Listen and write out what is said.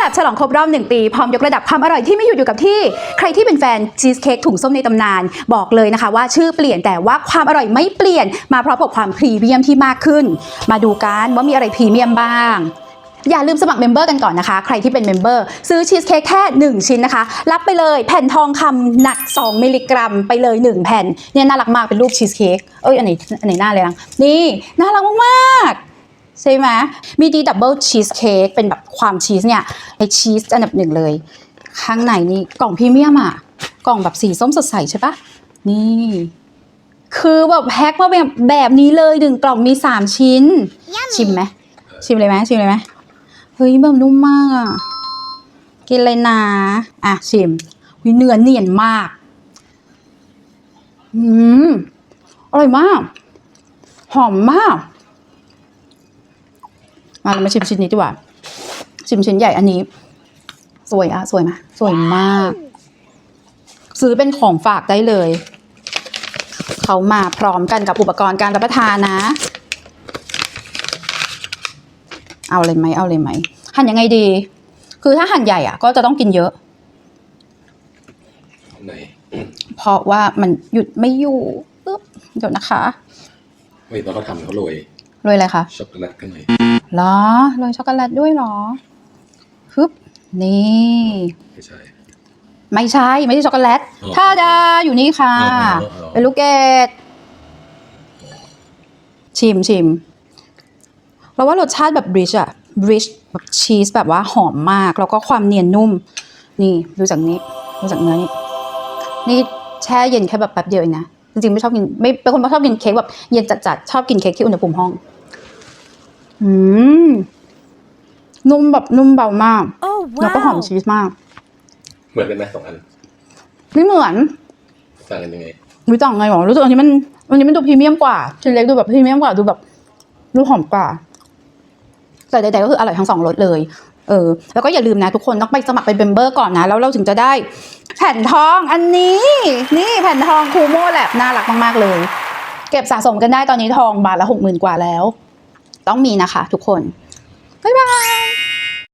แลบฉลองครบรอบหนึ่งปี พร้อมยกระดับความอร่อยที่ไม่หยุดอยู่กับที่ ใครที่เป็นแฟนชีสเค้กถุงส้มในตำนาน บอกเลยนะคะว่าชื่อเปลี่ยนแต่ว่าความอร่อยไม่เปลี่ยน มาพร้อมกับความพรีเมียมที่มากขึ้น มาดูกันว่ามีอะไรพรีเมียมบ้างอย่าลืมสมัครเมมเบอร์กันก่อนนะคะ ใครที่เป็นเมมเบอร์ซื้อชีสเค้กแค่ 1 ชิ้นนะคะ รับไปเลยแผ่นทองคำหนัก 2 มิลลิกรัม ไปเลย 1 แผ่นเนี่ยน่ารักมากเป็นรูปชีสเค้กเอ้ยอันไหนอันไหนหน้าเลยนะนี่ น่ารักมากๆ ใช่ไหมมีดีดับเบิลชีสเค้กเป็นแบบความชีสเนี่ยไอชีสอันดับหนึ่งเลย ข้างในนี่กล่องพรีเมียมอะ กล่องแบบสีส้มสดใสใช่ปะนี่ คือแบบแพ็คมาแบบแบบนี้เลยหนึ่งกล่องมี3ชิ้น ชิมไหมชิมเลยไหมชิมเลยไหมเฮ้ยแบบนุ่มมากอะกินเลยนะ อะชิมวิเนื้อเนียนมาก อืม อร่อยมาก หอมมาก มาเรามาชิมชิ้นนี้ดีกว่า ชิมชิ้นใหญ่อันนี้ สวยอะสวยไหมสวยมาก ซื้อเป็นของฝากได้เลย เขามาพร้อมกันกับอุปกรณ์การรับประทานนะ เอาเลยไหมเอาเลยไหมหั่นยังไงดี คือถ้าหั่นใหญ่อะก็จะต้องกินเยอะไหนเพราะว่ามันหยุดไม่อยู่ปึ๊บเดี๋ยวนะคะเฮ้ยตอนเขาทำเขาโรย โรยอะไรคะ ช็อกโกแลตกันหน่อยเหรอโรยช็อกโกแลตด้วยเหรอฮึบนี่ ไม่ใช่ ไม่ใช่ ไม่ใช่ช็อกโกแลตอ๋อท่าดาอยู่นี่ค่ะ อ๋ออ๋ออ๋อ เป็นลูกเกดชิมชิมเราว่ารสชาติแบบบริชอะบริชแบบชีสแบบว่าหอมมาก แล้วก็ความเนียนนุ่ม นี่ ดูจากนี้ ดูจากเนื้อนี่ นี่แช่เย็นแค่แบบแป๊บเดียวเองนะ จริงๆไม่ชอบกินไม่เป็นคนไม่ชอบกินเค้กแบบเย็นจัดๆชอบกินเค้กที่อุณหภูมิห้อง อืมนุ่มแบบนุ่มเบามาก Oh แล้วก็หอม wow! ชีสมาก เหมือนกันไหมสองอันไม่เหมือนต่างกันยังไงรู้จักไงหรอรู้สึกอันนี้มันอันนี้มันดูพรีเมียมกว่าชิ้นเล็กดูแบบพรีเมียมกว่าดูแบบดูหอมกว่าแต่ใดๆก็คืออร่อยทั้งสองรสเลย เออแล้วก็อย่าลืมนะทุกคนต้องไปสมัครเป็นเบมเบอร์ก่อนนะ แล้วเราถึงจะได้แผ่นทองอันนี้ นี่แผ่นทองคูโม่แลบน่ารักมาก ๆ เลย เก็บสะสมกันได้ตอนนี้ทองบาทละหกหมื่นกว่าแล้ว ต้องมีนะคะ ทุกคนบ๊ายบาย